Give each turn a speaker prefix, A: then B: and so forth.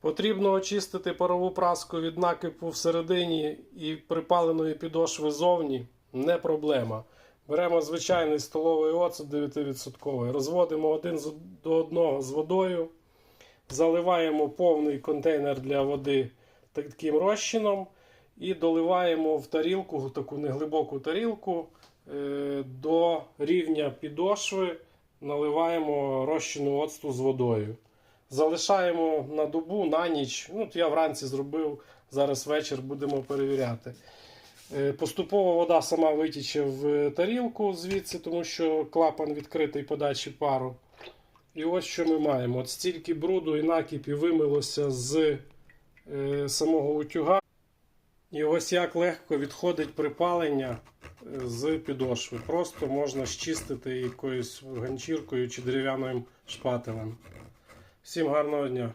A: Потрібно очистити парову праску від накипу всередині і припаленої підошви зовні. Не проблема. Беремо звичайний столовий оцет 9%, розводимо один до одного з водою, заливаємо повний контейнер для води таким розчином і доливаємо в тарілку, таку неглибоку тарілку е, до рівня підошви, наливаємо розчину оцту з водою. Залишаємо на добу, на ніч. Ну, я вранці зробив, зараз вечір будемо перевіряти. Е, Поступово вода сама витіче в тарілку звідси, тому що клапан відкритий подачі пару. І ось що ми маємо. От стільки бруду і накипів вимилося з е, самого утюга. І ось як легко відходить припалення е, з підошви. Просто можна щистити якоюсь ганчіркою чи дерев'яним шпателем. Всім гарного дня!